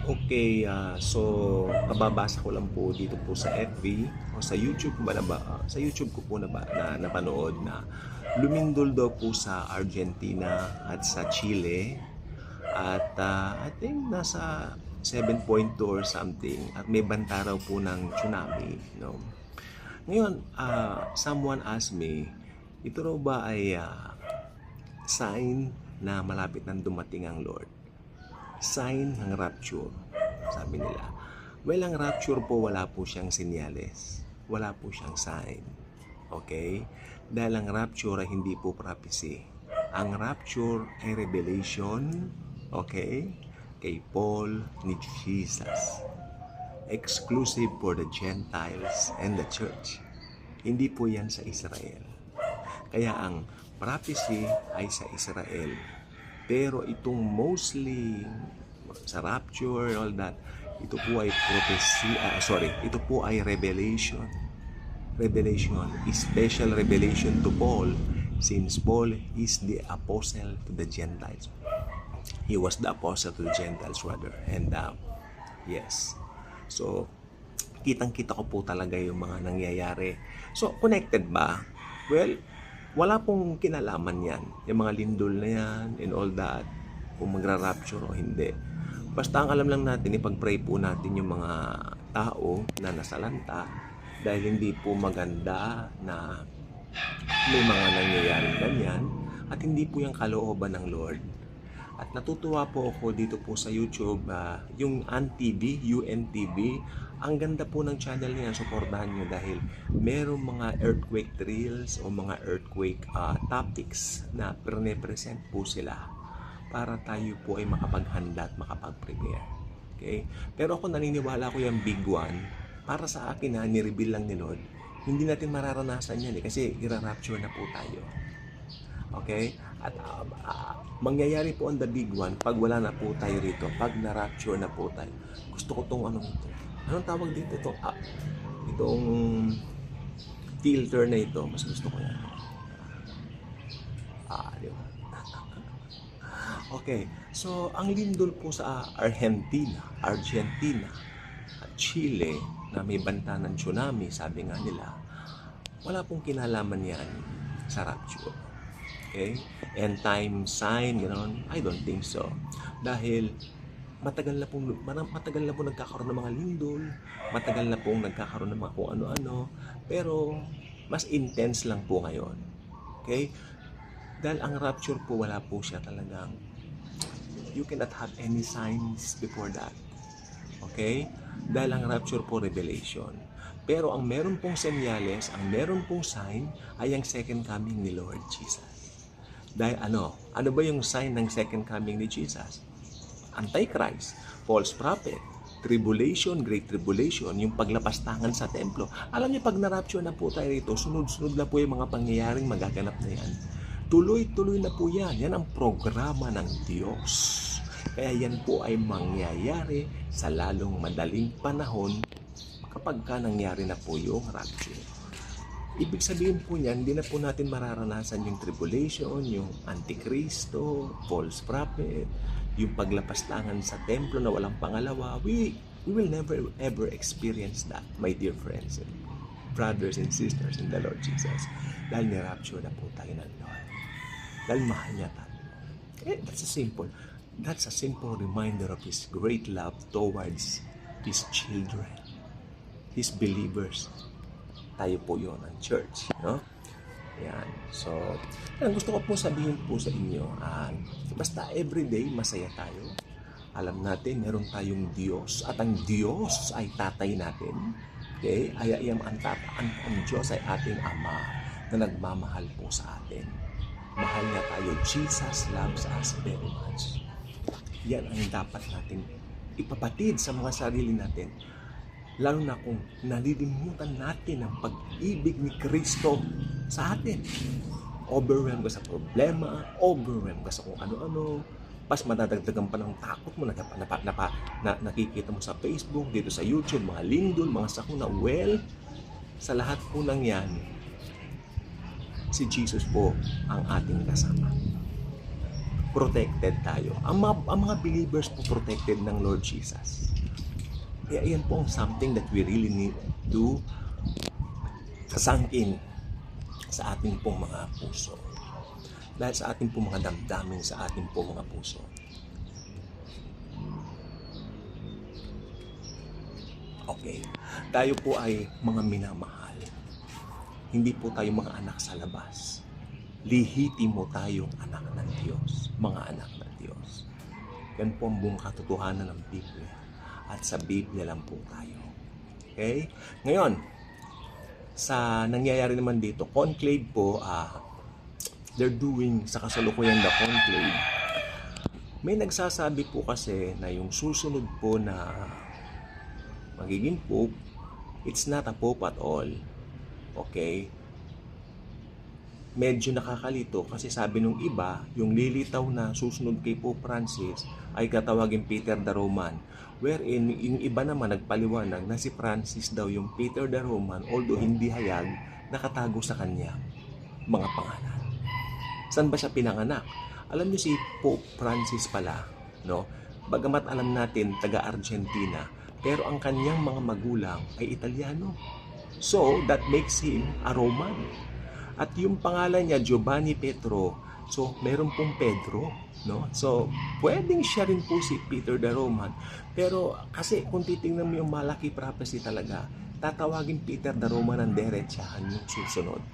Okay, ah, so kababasa ko lang po dito po sa FB o sa YouTube ko ba na ba, ah, sa YouTube ko po na ba na napanood na lumindol daw po sa Argentina at sa Chile at ah, I think nasa 7.2 or something at may banta raw po ng tsunami, no. Ngayon, ah, someone asked me, ito raw ba ay ah, sign na malapit nang dumating ang Lord? Sign ng rapture. Sabi nila. Well, ang rapture po, wala po siyang senyales. Wala po siyang sign. Okay? Dahil ang rapture ay hindi po prophecy. Ang rapture ay revelation, okay, kay Paul ni Jesus. Exclusive for the Gentiles and the church. Hindi po yan sa Israel. Kaya ang prophecy ay sa Israel. Pero itong mostly sa rapture all that, ito po ay prophecy, ah, sorry, ito po ay revelation. Revelation, special revelation to Paul since Paul is the apostle to the Gentiles. He was the apostle to the Gentiles rather. And uh, yes. So, kitang-kita ko po talaga yung mga nangyayari. So, connected ba? Well, wala pong kinalaman yan. Yung mga lindol na yan and all that. Kung magra-rapture o hindi. Basta ang alam lang natin, ipag-pray po natin yung mga tao na nasalanta dahil hindi po maganda na may mga nangyayari ganyan at hindi po yung kalooban ng Lord. At natutuwa po ako dito po sa YouTube, ah, yung ANTV, UNTV, ang ganda po ng channel niya, supportahan nyo dahil merong mga earthquake drills o mga earthquake ah, topics na pre-present po sila para tayo po ay makapaghanda at makapag-prepare. Okay? Pero ako naniniwala ko yung big one, para sa akin na nireveal lang ni Lord, hindi natin mararanasan yan eh, kasi ira-rapture na po tayo. Okay? At um, ah, mangyayari po ang the big one pag wala na po tayo rito, pag na-rapture na po tayo. Gusto ko tong anong ito. Anong tawag dito? Itong, ah, itong filter na ito. Mas gusto ko yan. Ah, di ba? okay. So, ang lindol po sa Argentina, Argentina, at Chile, na may banta ng tsunami, sabi nga nila, wala pong kinalaman yan sa rapture. Okay? End time sign, gano'n? I don't think so. Dahil matagal na pong matagal na pong nagkakaroon ng mga lindol, matagal na pong nagkakaroon ng mga kung ano-ano, pero mas intense lang po ngayon. Okay? Dahil ang rapture po, wala po siya talagang you cannot have any signs before that. Okay? Dahil ang rapture po, revelation. Pero ang meron pong senyales, ang meron pong sign, ay ang second coming ni Lord Jesus. Dahil ano? Ano ba yung sign ng second coming ni Jesus? Antichrist, false prophet, tribulation, great tribulation, yung paglapastangan sa templo. Alam niyo, pag na-rapture na po tayo rito, sunod-sunod na po yung mga pangyayaring magaganap na yan. Tuloy-tuloy na po yan. Yan ang programa ng Diyos. Kaya yan po ay mangyayari sa lalong madaling panahon kapag ka nangyari na po yung rapture. Ibig sabihin po niyan, hindi na po natin mararanasan yung tribulation, yung antikristo, false prophet, yung paglapastangan sa templo na walang pangalawa. We, we will never ever experience that, my dear friends and brothers and sisters in the Lord Jesus. Dahil ni-rapture na po tayo ng Lord. Dahil mahal niya tayo. Eh, that's a simple, that's a simple reminder of His great love towards His children, His believers tayo po yon ang church, no? Yan. So, yan, gusto ko po sabihin po sa inyo, ah, basta everyday masaya tayo. Alam natin, meron tayong Diyos at ang Diyos ay tatay natin. Okay? Ay, ay ang, tat, ang, ang Diyos ay ating Ama na nagmamahal po sa atin. Mahal niya tayo. Jesus loves us very much. Yan ang dapat nating ipapatid sa mga sarili natin lalo na kung nalilimutan natin ang pag-ibig ni Kristo sa atin. Overwhelmed ka sa problema, overwhelmed ka sa kung ano-ano, pas madadagdagan pa ng takot mo na, na, na, na, nakikita mo sa Facebook, dito sa YouTube, mga lindol, mga sakuna. Well, sa lahat po ng yan, si Jesus po ang ating kasama. protected tayo. Ang mga, ang mga believers po protected ng Lord Jesus. Kaya yan po ang something that we really need to kasangkin sa ating pong mga puso. Dahil sa ating pong mga damdamin, sa ating pong mga puso. Okay. Tayo po ay mga minamahal. Hindi po tayo mga anak sa labas. Lihitimo tayong anak ng Diyos. Mga anak ng Diyos. Yan po ang buong katotohanan ng Biblia. At sa Biblia lang po tayo. Okay? Ngayon, sa nangyayari naman dito, conclave po, ah, they're doing sa kasalukuyan the conclave. May nagsasabi po kasi na yung susunod po na magiging pope, it's not a pope at all. Okay? Medyo nakakalito kasi sabi nung iba, yung lilitaw na susunod kay Pope Francis ay katawagin Peter the Roman. Wherein yung iba naman nagpaliwanag na si Francis daw yung Peter the Roman although hindi hayag, nakatago sa kanya mga pangalan. Saan ba siya pinanganak? Alam niyo si Pope Francis pala, no? Bagamat alam natin taga Argentina, pero ang kanyang mga magulang ay Italiano. So, that makes him a Roman. At yung pangalan niya, Giovanni Petro. So, meron pong Pedro. No? So, pwedeng siya rin po si Peter the Roman. Pero kasi kung titingnan mo yung malaki prophecy talaga, tatawagin Peter the Roman ang derechahan yung susunod.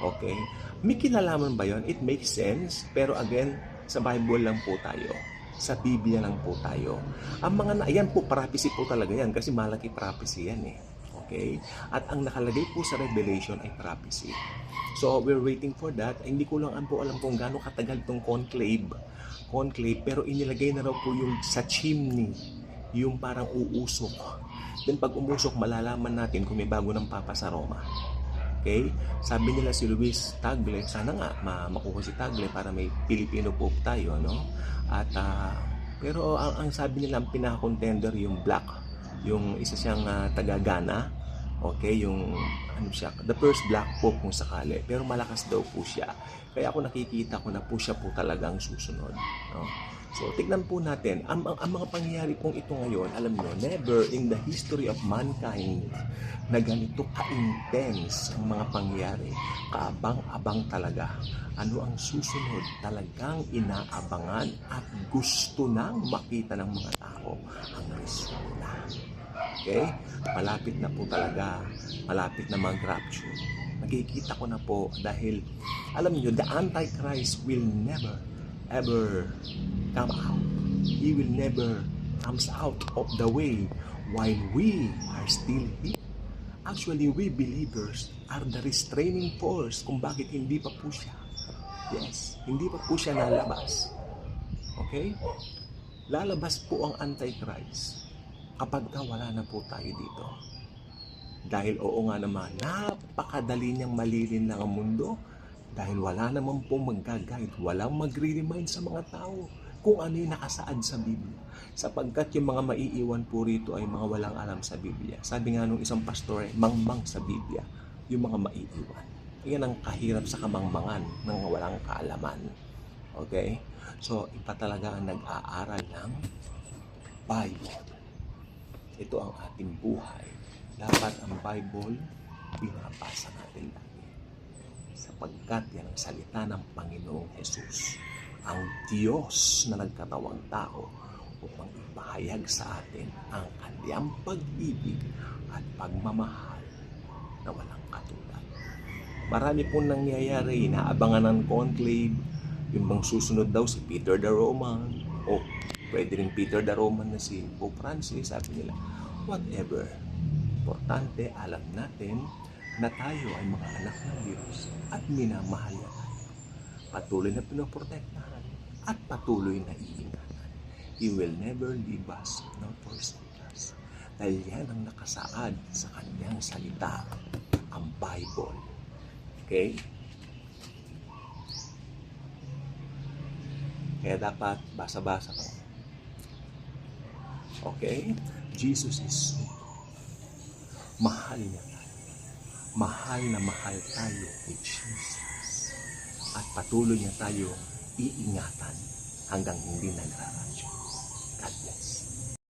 Okay? May kinalaman ba yon? It makes sense. Pero again, sa Bible lang po tayo. Sa Biblia lang po tayo. Ang mga, na, yan po, prophecy po talaga yan. Kasi malaki prophecy yan eh. Okay? At ang nakalagay po sa Revelation ay prophecy. So, we're waiting for that. Ay, hindi ko lang po alam kung gaano katagal itong conclave. Conclave, pero inilagay na raw po yung sa chimney, yung parang uusok. Then pag umusok, malalaman natin kung may bago ng Papa sa Roma. Okay? Sabi nila si Luis Tagle, sana nga ma makuha si Tagle para may Filipino Pope tayo, no? At ah, pero ang, ang sabi nila ang pinaka-contender yung Black, yung isa siyang ah, taga-Ghana, Okay, yung ano siya, the first black pope kung sakali. Pero malakas daw po siya. Kaya ako nakikita ko na po siya po talagang susunod. No? So, tignan po natin. Ang, ang, ang mga pangyayari pong ito ngayon, alam nyo, never in the history of mankind na ganito ka-intense ang mga pangyayari. Kaabang-abang talaga. Ano ang susunod? Talagang inaabangan at gusto nang makita ng mga tao ang resulta. Okay? Malapit na po talaga. Malapit na mag-rapture. Nakikita ko na po dahil alam niyo, the Antichrist will never ever come out. He will never comes out of the way while we are still here. Actually, we believers are the restraining force kung bakit hindi pa po siya. Yes, hindi pa po siya lalabas. Okay? Lalabas po ang Antichrist kapag ka wala na po tayo dito. Dahil oo nga naman, napakadali niyang malilin lang ang mundo dahil wala naman po mag-guide, walang magre-remind sa mga tao kung ano yung nakasaad sa Biblia. Sapagkat yung mga maiiwan po rito ay mga walang alam sa Biblia. Sabi nga nung isang pastor, eh, mangmang sa Biblia, yung mga maiiwan. Yan ang kahirap sa kamangmangan ng walang kaalaman. Okay? So, iba talaga ang nag-aaral ng Bible. Ito ang ating buhay. Dapat ang Bible, binabasa natin lagi. Sapagkat yan ang salita ng Panginoong Jesus. Ang Diyos na nagkatawang tao upang ipahayag sa atin ang kanyang pag-ibig at pagmamahal na walang katulad. Marami pong nangyayari, inaabangan ng conclave, yung bang susunod daw si Peter the Roman, o pwede rin Peter the Roman na si Pope Francis, sabi nila, whatever. Importante, alam natin na tayo ay mga anak ng Diyos at minamahal niya tayo. Patuloy na pinoprotektahan at patuloy na iingatan. He will never leave us nor forsake us. Dahil yan ang nakasaad sa kanyang salita, ang Bible. Okay? Kaya dapat basa-basa ka. Okay? Jesus is mahal niya tayo. Mahal na mahal tayo ni Jesus. At patuloy niya tayo iingatan hanggang hindi nagraradyo.